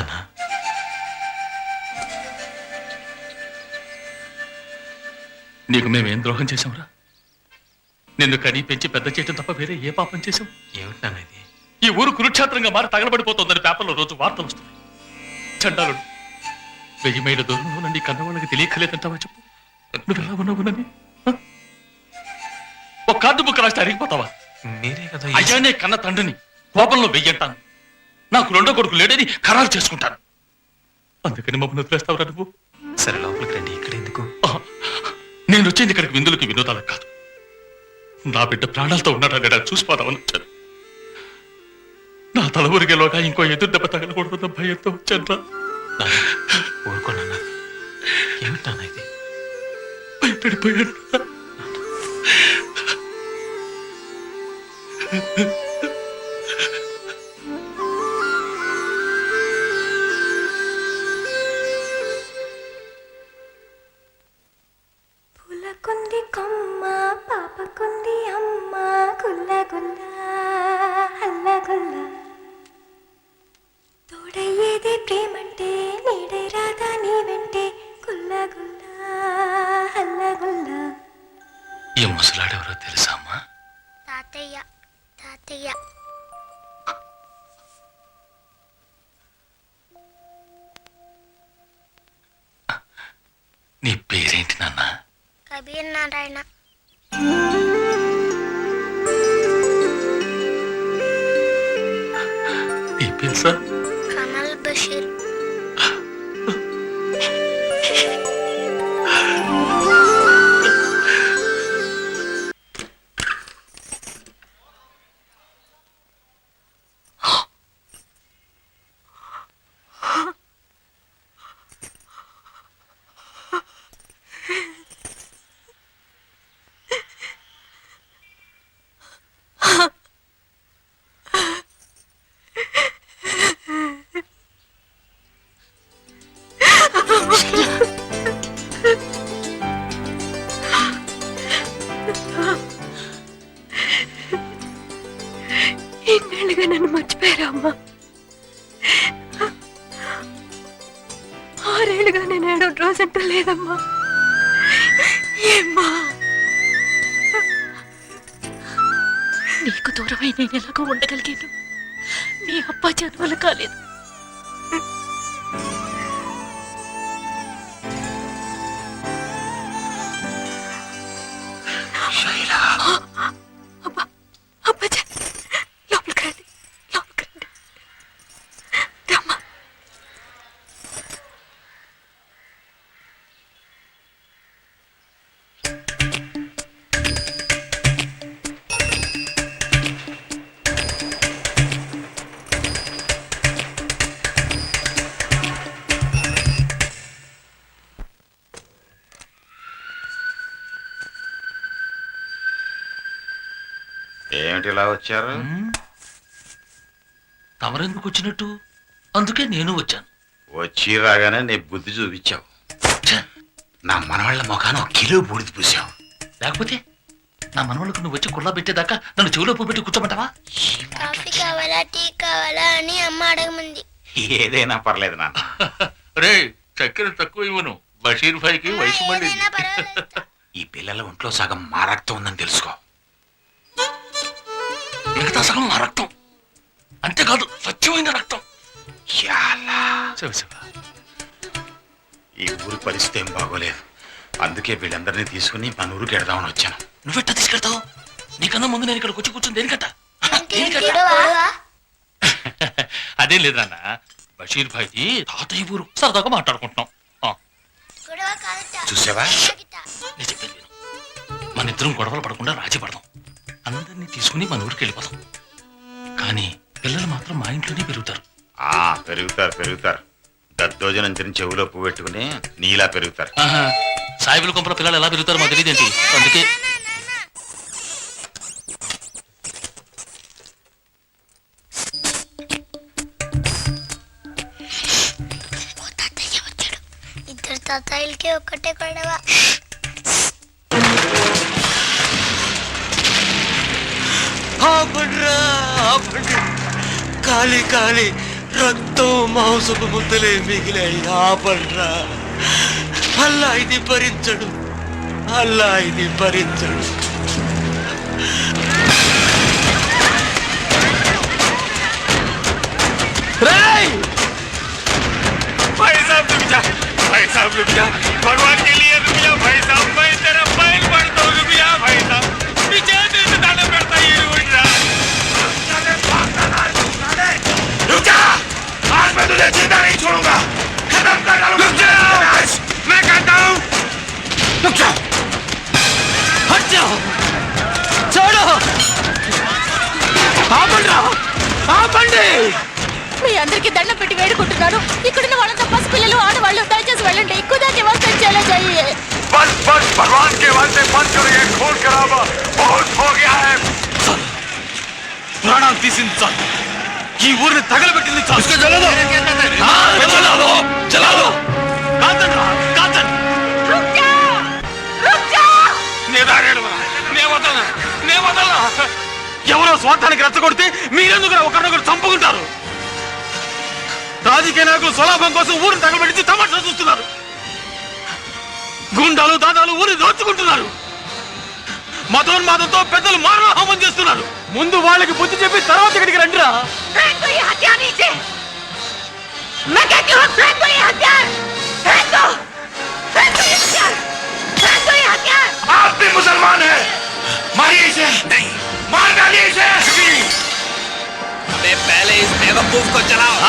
నాన్న నీకు మేమేం ద్రోహం చేశాంరా? నిన్ను కని పెంచి పెద్ద చేయటం తప్ప వేరే ఏ పాపం చేశాం? ఏమిటి నాన్న ఇది? ఈ ఊరు కురుక్షేత్రంగా మారి తగలబడిపోతుందని పేపర్లో రోజు వార్తలు వస్తున్నాయి. చండాలుడు వెయ్యి మైళ్ళ దూరంలో నుండి కన్న వాళ్ళకి తెలియకలేదంటావా చెప్పు? నువ్వు ఎలా ఉన్నావునని ఆ? ఒక కార్డు బుక్ రాస్తే అరిగిపోతావా మీరే కదా అయ్యానే కన్న తండ్రిని కోపంలో వెయ్యంటాను. నాకు రెండో కొడుకు లేడని ఖరారు చేసుకుంటాను. అందుకని మమ్మల్ని వదిలేస్తావురా నువ్వు? సరే లోపలికి రండి. ఇక్కడ ఎందుకు? నేను వచ్చింది ఇక్కడికి విందులకి వినోదాలకు కాదు. నా బిడ్డ ప్రాణాలతో ఉన్నాడని నేను చూసిపోదామని వచ్చాను. నా తల ఊరికేలోగా ఇంకో ఎదురు దెబ్బ తగలకూడదన్న భయంతో వచ్చాను నాన్న ఊరుకో నాన్న ఏమిటి నాన్న ఇది? భయపడిపోయాను. ఈ ముసలాడెవరో తెలుసా అమ్మా? తాతయ్య తాతయ్య. నీ పేరేంటి నాన్న? కబీర్ నారాయణ. నీ తెలుసా? నీకు దూరమై నేను ఎలాగో ఉండగలిగాను. నీ అబ్బా జన్మలు కాలేదు. ఏమిటి ఇలా వచ్చారు? తమరెందుకు వచ్చినట్టు? అందుకే నేను వచ్చాను. వచ్చి రాగానే నీ బుద్ధి చూపించావు. నా మనవాళ్ళ ముఖాన ఒక కిలో బూడిద పూసావు. లేకపోతే నా మనవళ్ళకు నువ్వు వచ్చి కుళ్ళ పెట్టేదాకా నన్ను చెవిలో పెట్టి కూర్చోమంటావా? కాఫీ కావాలా టీ కావాలా అని అమ్మ అడగమంది. ఏదైనా పర్లేదు నాన్న. రే చక్కెర తక్కువ ఇవ్వను. బషీర్ భాయ్కి వయసు మళ్ళీ. ఈ పిల్లల ఒంట్లో సగం మా రక్తం ఉందని తెలుసుకో. మిగతా సగం నా రక్తం. అంతేకాదు స్వచ్ఛమైన రక్తం. యాలా. శివ శివ ఈ ఊరి పరిస్థితి ఏం బాగోలేదు. అందుకే వీళ్ళందరినీ తీసుకుని మన ఊరికి వెడదామని వచ్చాను. నువ్వెట్టా తీసుకెళ్తావు? నీకన్నా ముందు నేను ఇక్కడికి వచ్చి కూర్చుని దేనికట్ట గొడవ? అదేం లేదు నాన్న బషీర్ భాయ్ది తాతయ్య ఊరు. సరదాగా మాట్లాడుకుంటున్నాం. చూసావా. నేను చెప్పేది మన ఇద్దరం గొడవలు పడకుండా రాజీ పడదాం. తీసుకుని మన ఊరికి వెళ్ళిపోదాం. కానీ పిల్లలు మాత్రం మా ఇంట్లోనే పెరుగుతారు. ఆ పెరుగుతారు పెరుగుతారు. దద్దోజనం తిని చెవిలో పువ్వు పెట్టుకుని నీలా పెరుగుతారు. ఆహా, సాయిబుల కొంపల పిల్లలు ఎలా పెరుగుతారో మాకు తెలియదేంటి? అందుకే ఓ తాతయ్య వచ్చాడు. ఇద్దరు తాతయ్యలకి ఒక్కటే గొడవ. ఆపండ్రా ఆపండి కాలి కాలి రక్తం మాంసపు ముద్దలే మిగిలాయి ఆపండ్రా అల్లా ఇది భరించడు అల్లా ఇది భరించడు రేయ్! भाई साहब रुक जा भाई साहब रुक जा भगवान के लिए रुक जा भाई साहब ఆపండి మీ అందరికి దండం పెట్టి వేడుకుంటున్నాను ఇక్కడున్న వాళ్ళంతా పసిపిల్లలు ఆడవాళ్ళు దయచేసి వెళ్ళండి ఎక్కువ దాకా వస్తే చలో జయ్యే बस बस भगवान के वास्ते बंद करो ये खून खराबा बहुत हो गया है ప్రాణాలు తీసింది చాలు ఈ ఊరిని తగలబెట్టింది చాలు స్వార్థానికి రెచ్చగొడితే మీరెందుకు ఒకరినొకరు చంపుకుంటారు రాజకీయ నాయకులు స్వలాభం కోసం ఊరిని తగలబెట్టి తమాషా చూస్తున్నారు గుండాలు దాదాలు ఊరిని దోచుకుంటున్నారు మతోన్మాదంతో పెద్దలు మానవహోమం చేస్తున్నారు ముందు వాళ్ళకి బుద్ధి చెప్పి తర్వాత ఇక్కడికి రండిరా आप भी मुसलमान हैं मारिए इसे नहीं ஆரம்பிச்சிடலாம்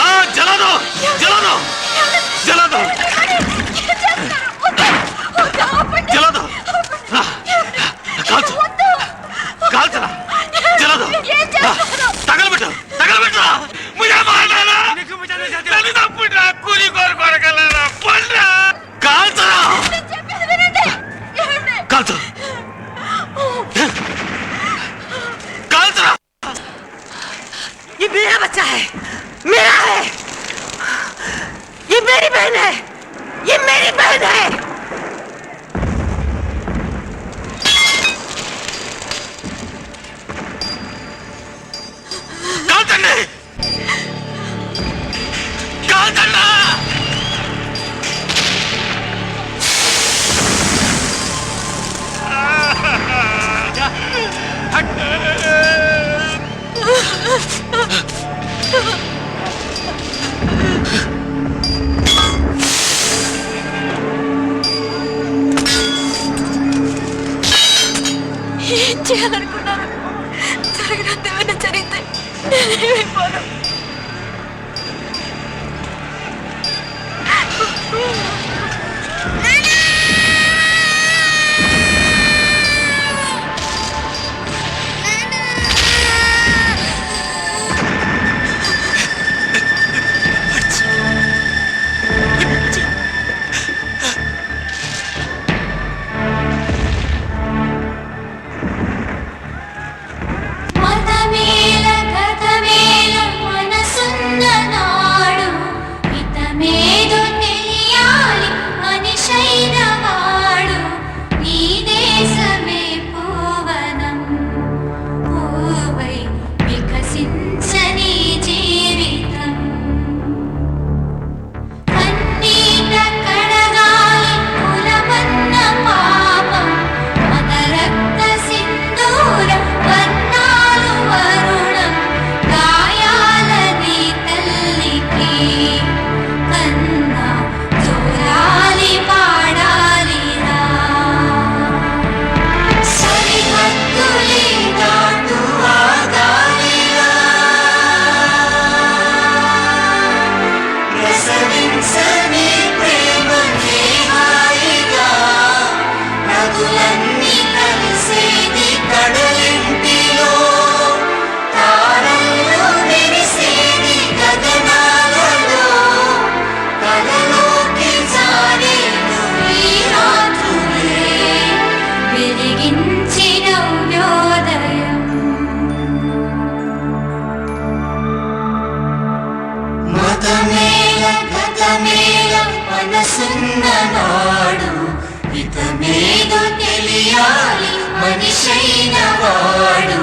వలసున్న నాడు హితమేదో తెలియాలి మనిషైన వాడు.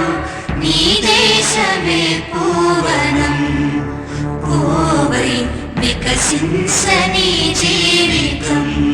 నీ దేశమే పూవనం. పూవై వికసించని జీవితం.